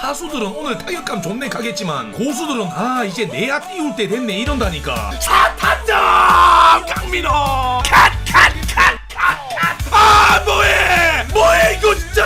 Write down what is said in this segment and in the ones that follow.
하수들은 오늘 타격감 좋네 가겠지만 고수들은 아 이제 내야 띄울 때 됐네 이런다니까. 사탄장 강민호! 컷컷컷컷컷아 뭐해! 뭐해 이거 진짜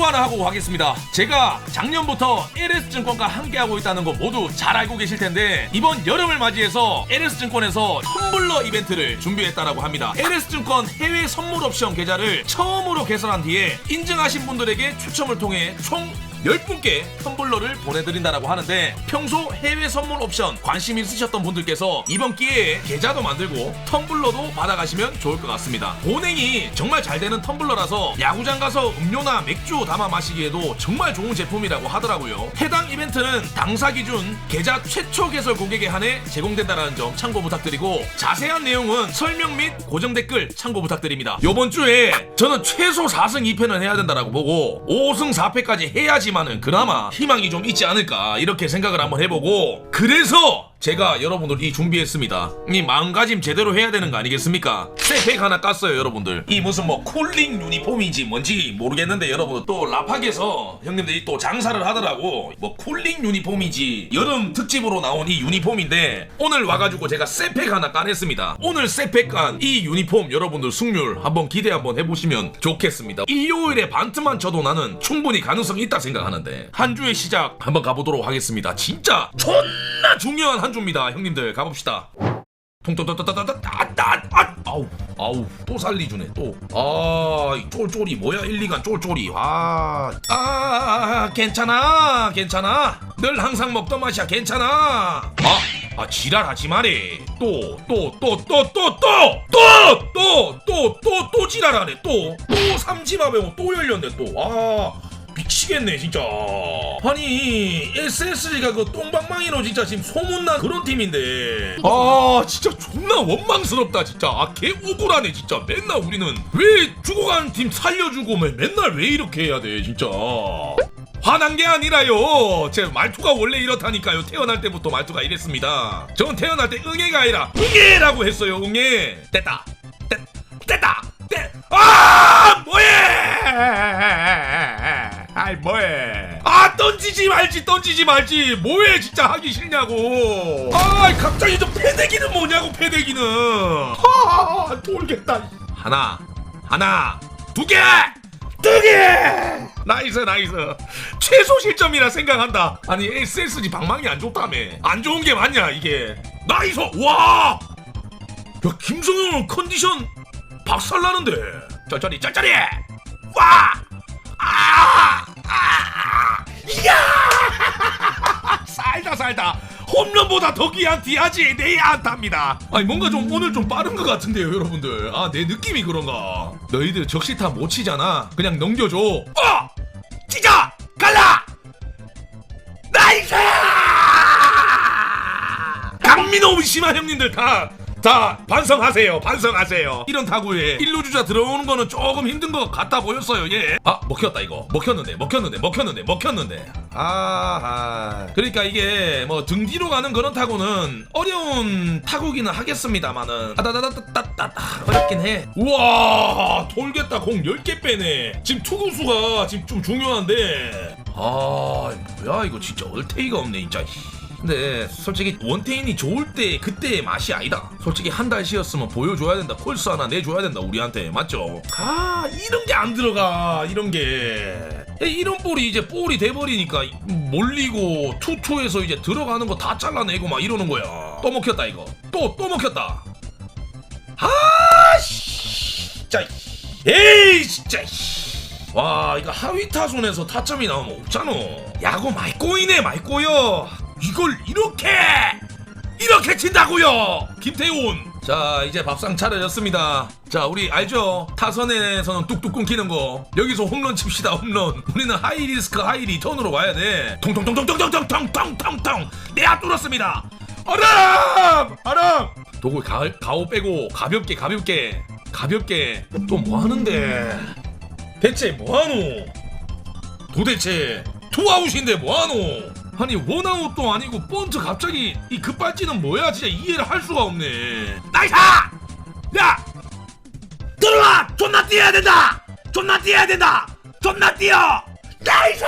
광고 하나 하고 가겠습니다. 제가 작년부터 LS증권과 함께하고 있다는 거 모두 잘 알고 계실 텐데 이번 여름을 맞이해서 LS증권에서 텀블러 이벤트를 준비했다라고 합니다. LS증권 해외 선물 옵션 계좌를 처음으로 개설한 뒤에 인증하신 분들에게 추첨을 통해 총 10분께 텀블러를 보내드린다라고 하는데 평소 해외 선물 옵션 관심 있으셨던 분들께서 이번 기회에 계좌도 만들고 텀블러도 받아가시면 좋을 것 같습니다. 보냉이 정말 잘 되는 텀블러라서 야구장 가서 음료나 맥주 담아 마시기에도 정말 좋은 제품이라고 하더라고요. 해당 이벤트는 당사 기준 계좌 최초 개설 고객에 한해 제공된다는 점 참고 부탁드리고 자세한 내용은 설명 및 고정 댓글 참고 부탁드립니다. 이번 주에 저는 최소 4승 2패는 해야 된다라고 보고 5승 4패까지 해야지 만은 그나마 희망이 좀 있지 않을까 이렇게 생각을 한번 해보고 그래서 제가 여러분들 이 준비했습니다. 이 마음가짐 제대로 해야 되는 거 아니겠습니까? 새팩 하나 깠어요, 여러분들. 이 무슨 뭐 쿨링 유니폼인지 뭔지 모르겠는데 여러분 또 라팍에서 형님들이 또 장사를 하더라고. 뭐 쿨링 유니폼인지 여름 특집으로 나온 이 유니폼인데 오늘 와가지고 제가 새팩 하나 까냈습니다. 오늘 새팩 깐 이 유니폼 여러분들 승률 한번 기대 한번 해보시면 좋겠습니다. 일요일에 반트만 쳐도 나는 충분히 가능성이 있다 생각하는데 한 주의 시작 한번 가보도록 하겠습니다. 진짜 존나 중요한 한 주입니다, 형님들 가봅시다. 아우 아우 또 살리주네 또아 쫄쫄이 뭐야 1, 2간 쫄쫄이 아, 아, 아 괜찮아 괜찮아 늘 항상 먹던 맛이야 괜찮아 아, 아 지랄하지 마래 또 또 또 또 또 또 또 또 또 또 또 지랄하네 또 또 삼지마병 또 열렸네 또아 미치겠네 진짜. 아니 SSG가 그 똥방망이로 진짜 지금 소문난 그런 팀인데. 아 진짜 존나 원망스럽다 진짜. 아 개 억울하네 진짜. 맨날 우리는 왜 죽어가는 팀 살려주고 맨- 맨날 왜 이렇게 해야 돼 진짜. 화난 게 아니라요. 제 말투가 원래 이렇다니까요. 태어날 때부터 말투가 이랬습니다. 전 태어날 때 응애가 아니라 응애라고 했어요 응애. 됐다. 됐, 됐다. 됐. 아 뭐해 아이 뭐해? 아 던지지 말지 던지지 말지. 뭐해 진짜 하기 싫냐고. 아 갑자기 저 패대기는 뭐냐고 패대기는. 아 돌겠다. 하나 하나 두개두개! 나이스 나이스. 최소 실점이라 생각한다. 아니 SSG 방망이 안 좋다며. 안 좋은 게 맞냐 이게. 나이스! 와! 야, 김성현 컨디션 박살나는데. 쩔쩔이, 쩔쩔이! 와! 아! 아! 이야! 살다, 살다! 홈런보다 더 귀한 디아지의 내 안타입니다. 아니, 뭔가 좀 오늘 좀 빠른 것 같은데요, 여러분들. 아, 내 느낌이 그런가. 너희들 적시타 못 치잖아. 그냥 넘겨줘. 어! 찢어! 갈라! 나이스! 강민호 의심한 형님들 다, 다 반성하세요. 반성하세요. 이런 타구에 일루 주자 들어오는 거는 조금 힘든 것 같아 보였어요. 예. 아 먹혔다 이거. 먹혔는데 먹혔는데 먹혔는데 먹혔는데. 아하. 그러니까 이게 뭐 등 뒤로 가는 그런 타구는 어려운 타구기는 하겠습니다.마는 아다다다다다다 어렵긴 해. 우와 돌겠다 공 10개 빼네. 지금 투구수가 지금 좀 중요한데. 아 뭐야 이거 진짜 얼테이가 없네 진짜. 근데 솔직히 원태인이 좋을 때 그때의 맛이 아니다. 솔직히 한 달 쉬었으면 보여줘야 된다. 콜스 하나 내줘야 된다. 우리한테 맞죠? 아 이런 게 안 들어가. 이런 게 이런 볼이 이제 볼이 돼버리니까 몰리고 투투에서 이제 들어가는 거 다 잘라내고 막 이러는 거야. 또 먹혔다 이거. 또또 먹혔다. 아씨, 진짜. 에이 진짜. 와 이거 하위 타선에서 타점이 나오면 없잖아 야구 많이 꼬이네 많이 꼬여 이걸 이렇게! 이렇게 친다고요! 김태훈! 자 이제 밥상 차려졌습니다. 자 우리 알죠? 타선에서는 뚝뚝 끊기는 거. 여기서 홈런 칩시다 홈런. 우리는 하이 리스크 하이 리턴으로 와야 돼. 통통통통통통통통통통 내가 뚫었습니다! 아람! 아람! 도구 가, 가오 빼고 가볍게 가볍게 가볍게. 또 뭐 하는데? 대체 뭐하노? 도대체 투아웃인데 뭐하노? 아니 원아웃도 아니고 번트 갑자기 이 급발진은 뭐야 진짜 이해를 할 수가 없네 나이스! 야! 들어와! 존나 뛰어야 된다! 존나 뛰어야 된다! 존나 뛰어 나이스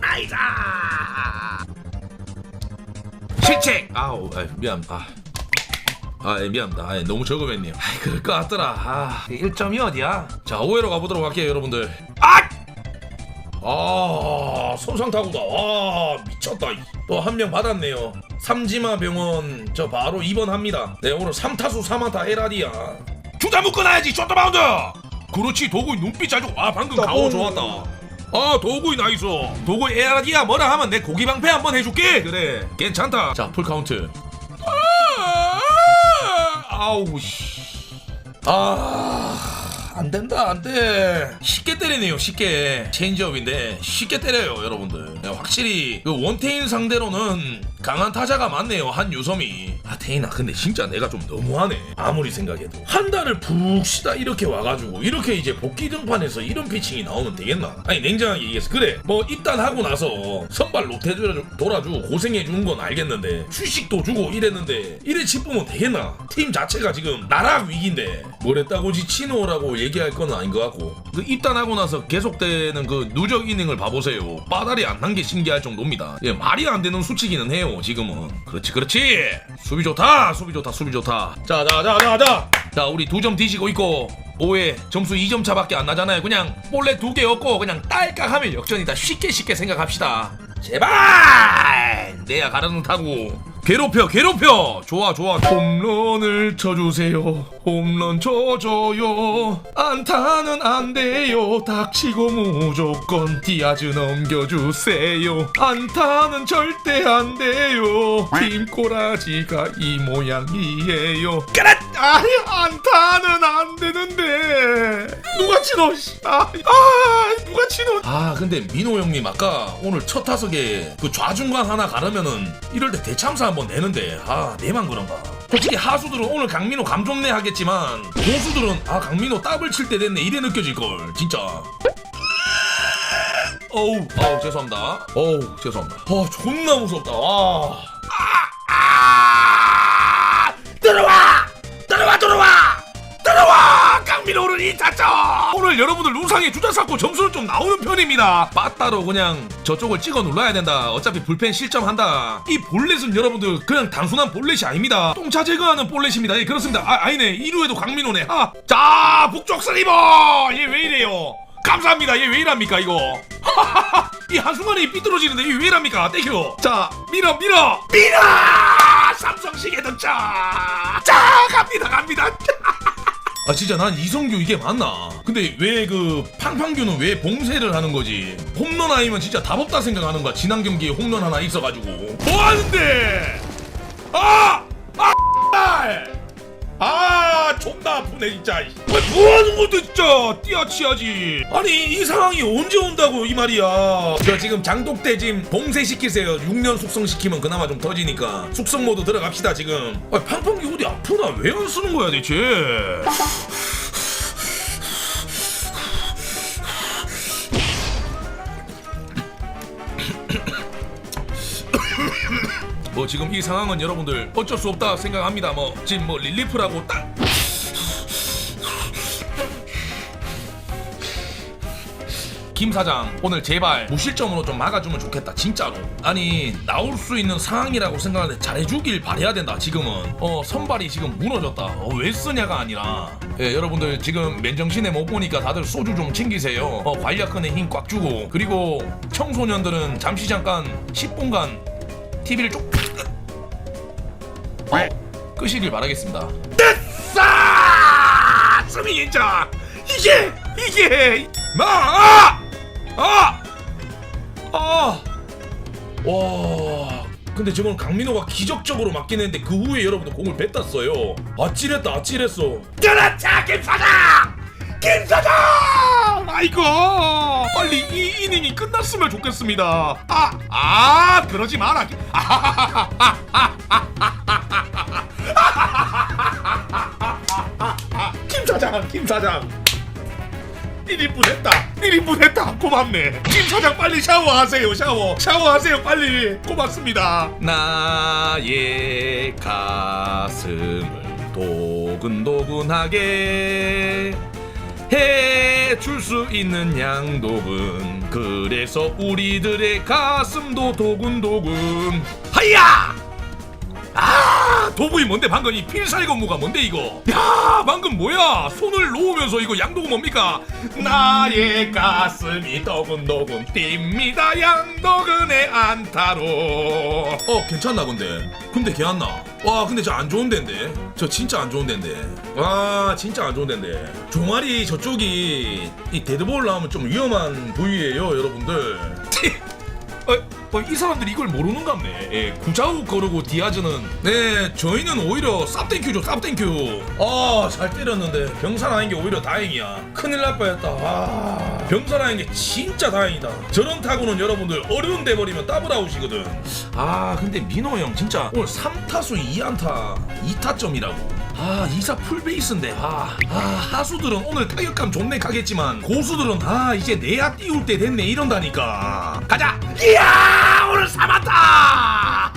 나이스 실책 아우 아, 미안 아. 아, 예, 미안합니다. 아, 예, 너무 적음했네요. 아, 그럴 것 같더라. 아, 1점이 어디야? 자, 5회로 가보도록 할게요, 여러분들. 아! 아, 손상타구다. 와, 미쳤다. 또 한 명 받았네요. 삼지마 병원 저 바로 입원합니다. 네, 오늘 3타수 3안타 에라디야. 주자 묶어놔야지, 쇼트바운드! 그렇지, 도구이 눈빛 잘 주고. 아, 방금 가오 좋았다. 아, 도구이 나이스. 도구이 에라디야 뭐라 하면 내 고기 방패 한번 해줄게. 그래, 괜찮다. 자, 풀 카운트. 아, 아우 씨. 아. 안 된다 안 돼. 쉽게 때리네요 쉽게. 체인지업인데 쉽게 때려요 여러분들. 야, 확실히 그 원태인 상대로는 강한 타자가 많네요 한유섬이. 아 태인아 근데 진짜 내가 좀 너무하네. 아무리 생각해도 한 달을 푹 쉬다 이렇게 와가지고 이렇게 이제 복귀 등판에서 이런 피칭이 나오면 되겠나? 아니 냉정하게 얘기해서 그래 뭐 입단하고 나서 선발 로테 돌아주고 고생해 주는 건 알겠는데 휴식도 주고 이랬는데 이래 짚으면 되겠나? 팀 자체가 지금 나락 위기인데 뭘 했다고 지치노라고 얘기할 건 아닌 것 같고 그 입단하고 나서 계속되는 그 누적 이닝을 봐보세요 빠달이 안난 게 신기할 정도입니다 예 말이 안 되는 수치기는 해요 지금은. 그렇지 그렇지. 수비 좋다 수비 좋다 수비 좋다. 자자자 자자. 자 우리 두 점 뒤지고 있고 5회 점수 2점 차밖에 안 나잖아요. 그냥 볼넷 두 개였고 그냥 딸깍 하면 역전이다. 쉽게 쉽게 생각합시다. 제발! 내야 가르는 타고 괴롭혀 괴롭혀! 좋아 좋아. 홈런을 쳐주세요. 홈런 쳐줘요. 안타는 안 돼요. 닥치고 무조건 디아즈 넘겨주세요. 안타는 절대 안 돼요. 팀 꼬라지가 이 모양이에요. 그래! 아니 안타는 안 되는데. 누가 치노 씨. 아, 아 누가 치노? 아 근데 민호 형님 아까 오늘 첫 타석에 그 좌중간 하나 가르면은 이럴 때 대참사 한번 내는데 아 내만 그런가. 솔직히 하수들은 오늘 강민호 감좀내 하겠지만 고수들은 아 강민호 더블 칠 때 됐네. 이래 느껴질걸 진짜. 어우 아우 죄송합니다. 어우 죄송합니다. 어 존나 무섭다. 와 아, 아, 들어와 들어와 강민호는 2타점 오늘 여러분들 우상의 주자 쌓고 점수는 좀 나오는 편입니다. 빠따로 그냥 저쪽을 찍어 눌러야 된다. 어차피 불펜 실점한다. 이 볼넷은 여러분들 그냥 단순한 볼넷이 아닙니다. 똥차 제거하는 볼넷입니다. 예 그렇습니다. 아, 아니네. 1루에도 강민호네. 아, 자 북쪽 슬리버 얘왜 이래요? 감사합니다. 얘왜 이랍니까 이거? 이 한순간에 삐뚤어지는데 이게 왜 이랍니까? 땡큐. 자 밀어 밀어! 밀어! 삼성시계 등차 자 갑니다 갑니다 아 진짜 난 이성규 이게 맞나? 근데 왜 그 팡팡규는 왜 봉쇄를 하는 거지? 홈런 아니면 진짜 답 없다 생각하는 거야. 지난 경기에 홈런 하나 있어가지고 뭐 하는데? 아! 아! 존나 아프네 진짜. 왜 뭐하는 것도 진짜. 띠아치야지. 아니 이 상황이 언제 온다고 이 말이야. 저 지금 장독대 지금 봉쇄시키세요. 6년 숙성시키면 그나마 좀 터지니까. 숙성 모드 들어갑시다 지금. 아 팡팡기 어디 아프나? 왜 안 쓰는 거야 대체? 뭐 지금 이 상황은 여러분들 어쩔 수 없다 생각합니다. 뭐 지금 뭐 릴리프라고 딱 김 사장 오늘 제발 무실점으로 좀 막아주면 좋겠다 진짜로. 아니 나올 수 있는 상황이라고 생각하는데 잘해주길 바래야 된다 지금은. 어 선발이 지금 무너졌다. 어, 왜 쓰냐가 아니라. 예 여러분들 지금 맨정신에 못 보니까 다들 소주 좀 챙기세요. 어 관략근에 힘 꽉 주고. 그리고 청소년들은 잠시 잠깐 10분간 TV를 좀 어, 끄시길 바라겠습니다. 됐어! 스미 인자 이게 이게 나 아! 아! 와. 근데 저건 강민호가 기적적으로 맞긴 했는데 그 후에 여러분들 공을 뱉었어요. 아찔했다, 아찔했어. 그렇지, 김 사장! 김 사장! 아이고, 빨리 이 이닝이 끝났으면 좋겠습니다. 아, 아, 그러지 마라. 김 사장, 김 사장. 1인분 했다. 1인분 했다. 고맙네. 김 사장 빨리 샤워하세요. 샤워. 샤워하세요. 빨리. 고맙습니다. 나의 가슴을 도근도근하게 해줄 수 있는 양도근 그래서 우리들의 가슴도 도근도근. 하야 아 도구이 뭔데? 방금 이 필살 건무가 뭔데 이거? 야 방금 뭐야? 손을 놓으면서 이거 양도구 뭡니까? 나의 가슴이 도근도근 뜁니다 양도근의 안타로. 어 괜찮나 근데? 근데 걔안나? 와 근데 저 안 좋은 데인데? 저 진짜 안 좋은 데인데? 와 진짜 안 좋은 데인데. 종아리 저쪽이 이 데드볼 나오면 좀 위험한 부위예요 여러분들 어, 어, 이 사람들이 이걸 모르는갑네. 예, 구자욱 거르고 디아즈는 네 저희는 오히려 쌉땡큐죠 쌉땡큐. 아 잘 때렸는데 병사라는 게 오히려 다행이야. 큰일 날 뻔했다. 와 병사라는 게 진짜 다행이다. 저런 타구는 여러분들 어려운 돼 버리면 더블아웃이거든. 아 근데 민호 형 진짜 오늘 3타수 2안타 2타점이라고. 아 이사 풀베이스인데. 아, 아 하수들은 오늘 타격감 좋네 가겠지만 고수들은 아 이제 내야 띄울 때 됐네 이런다니까. 가자! 이야 오늘 사마타!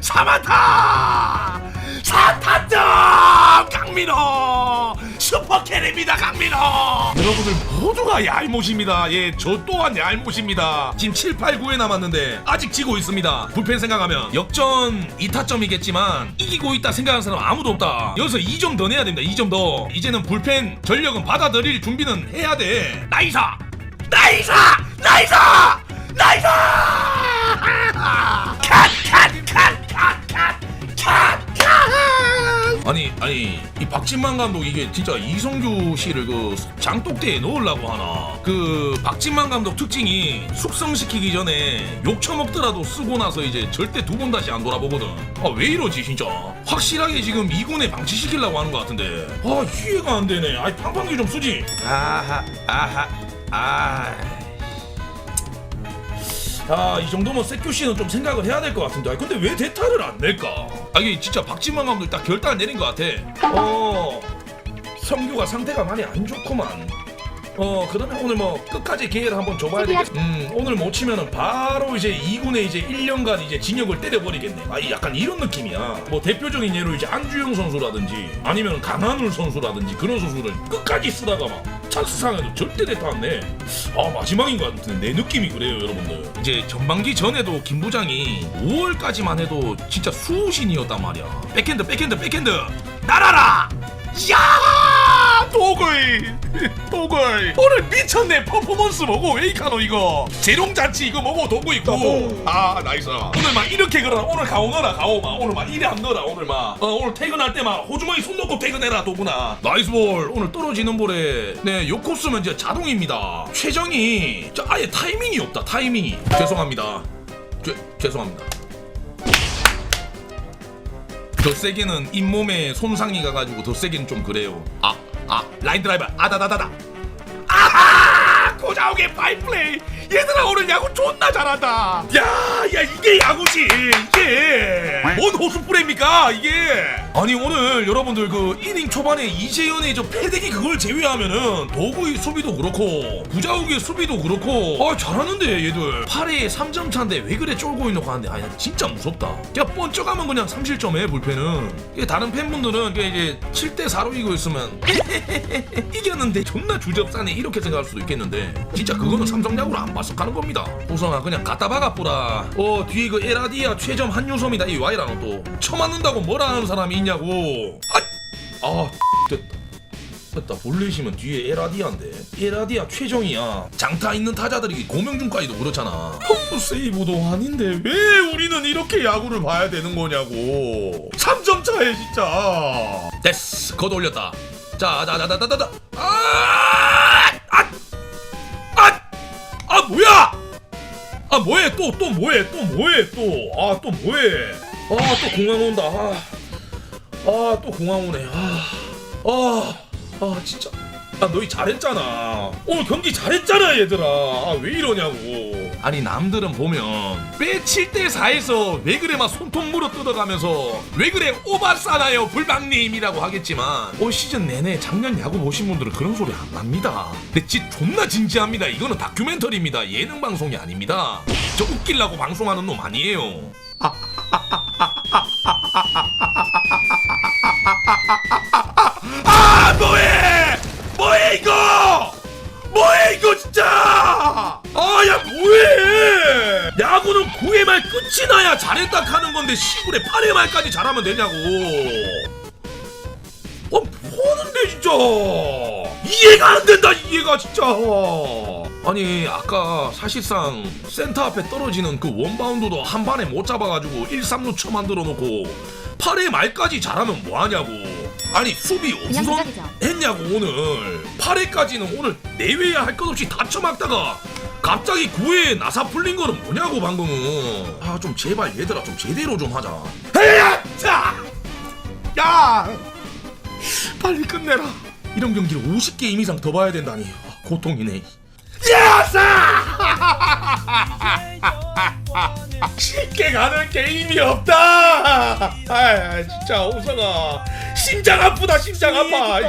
사마타 사타점! 강민호! 슈퍼캐리입니다 강민호! 여러분들 모두가 얄못입니다. 예 저 또한 얄못입니다. 지금 7, 8, 9회 남았는데 아직 지고 있습니다. 불펜 생각하면 역전 2타점이겠지만 이기고 있다 생각하는 사람 아무도 없다. 여기서 2점 더 내야 됩니다 2점 더. 이제는 불펜 전력은 받아들일 준비는 해야 돼. 나이사! 나이사! 나이사! 나이사 아니 아니 이 박진만 감독 이게 진짜 이성규 씨를 그 장독대에 넣으려고 하나. 그 박진만 감독 특징이 숙성시키기 전에 욕 처먹더라도 쓰고 나서 이제 절대 두 번 다시 안 돌아보거든. 아 왜 이러지 진짜? 확실하게 지금 이군에 방치시키려고 하는 것 같은데. 아 이해가 안 되네. 아이 팡팡기 좀 쓰지. 아하 아하 아 아, 이 정도면 세큐 씨는 좀 생각을 해야 될 것 같은데. 아, 근데 왜 대타를 안 낼까? 아, 이게 진짜 박진만 감독 딱 결단을 내린 것 같아. 어, 성규가 상태가 많이 안 좋구만. 어, 그러면 오늘 뭐 끝까지 기회를 한번 줘봐야 되겠어. 음, 오늘 못 치면은 바로 이제 2군에 이제 1년간 이제 징역을 때려버리겠네. 아, 이 약간 이런 느낌이야. 뭐 대표적인 예로 이제 안주영 선수라든지 아니면 강한울 선수라든지 그런 선수를 끝까지 쓰다가 막 찬스상에도 절대 대타 안 내. 아, 마지막인 것 같은데 내 느낌이 그래요, 여러분들. 이제 전반기 전에도 김 부장이 5월까지만 해도 진짜 수신이었단 말이야. 백핸드, 백핸드, 백핸드. 날아라! 야! 도글! 도글! 오늘 미쳤네 퍼포먼스 뭐고? 웨이카노 이거? 재롱잔치 이거 뭐고? 도구 있고. 아 나이스. 오늘 막 이렇게 걸어라. 오늘 가오 넣어라 가오 막 오늘 막 이래 안 넣어라 오늘 막. 어, 오늘 퇴근할 때 막 호주머니 손 넣고 퇴근해라 도구나. 나이스 볼. 오늘 떨어지는 볼에 네 요코 쓰면 이제 자동입니다. 최정이. 저 아예 타이밍이 없다 타이밍이. 죄송합니다. 죄, 죄송합니다. 더 세게는 잇몸에 손상이 가가지고 더 세게는 좀 그래요. 아, 아, 라인 드라이버, 아다다다다. 아하! 고자욱의 파이플레이. 얘들아 오늘 야구 존나 잘한다. 야, 야 이게 야구지. 이게 뭔 호수프레입니까 이게? 아니 오늘 여러분들 그 이닝 초반에 이재현의 저 패대기 그걸 제외하면은 도구의 수비도 그렇고 구자욱의 수비도 그렇고 아 잘하는데 얘들 8회에 3점 차인데 왜 그래 쫄고 있는 거 하는데 아 진짜 무섭다. 야 번쩍하면 그냥 3실점 해 불펜은. 다른 팬분들은 이게 이제 7대 4로 이고 있으면 이겼는데 존나 주접사네 이렇게 생각할 수도 있겠는데 진짜 그거는 삼성야구를 안 가는 겁니다. 호성아 그냥 갖다 박아 뿌라. 어 뒤에 그 에라디아 최점 한유섬이다 이 와이라노 또 쳐맞는다고 뭐라 하는 사람이 있냐고. 아, 아 됐다. 됐다 볼레시면 뒤에 에라디아인데 에라디아 최정이야 장타 있는 타자들이 고명준까지도 그렇잖아 펌프 세이브도 아닌데 왜 우리는 이렇게 야구를 봐야 되는 거냐고 3점 차에 진짜 됐어 걷어 올렸다 자자자자자자 아! 아! 아 뭐해 또 또 뭐해 또 뭐해 또. 아 또 뭐해. 아 또 공항 온다. 아 또 공항 오네. 아 아, 아 진짜. 아 너희 잘했잖아. 오늘 경기 잘했잖아 얘들아. 아, 왜 이러냐고. 아니 남들은 보면 왜 7대 4에서 왜 그래 막 손톱 물어 뜯어가면서 왜 그래 오바싸나요 불방님이라고 하겠지만 올 시즌 내내 작년 야구 보신 분들은 그런 소리 안 납니다. 근데 진 존나 진지합니다. 이거는 다큐멘터리입니다. 예능 방송이 아닙니다. 저 웃기려고 방송하는 놈 아니에요. 아 이거! 뭐해 이거 진짜! 아 야 뭐해! 야구는 9회 말 끝이 나야 잘했다 하는 건데 시골에 8회 말까지 잘하면 되냐고. 어 뭐하는데 진짜? 이해가 안 된다 이해가 진짜. 아니 아까 사실상 센터 앞에 떨어지는 그 원바운드도 한 반에 못 잡아가지고 1, 3루 쳐 만들어 놓고 8회 말까지 잘하면 뭐하냐고 아니 수비 우선. 했냐고 오늘 8회까지는 오늘 내외야 할 것 없이 다 쳐 막다가 갑자기 9회에 나사 풀린 거는 뭐냐고 방금은 아 좀 제발 얘들아 좀 제대로 좀 하자 야! 자! 야! 빨리 끝내라 이런 경기를 50게임 이상 더 봐야 된다니 아, 고통이네 야사! 쉽게 가는 게임이 없다. 아 진짜 우성아 심장 아프다 심장 아파.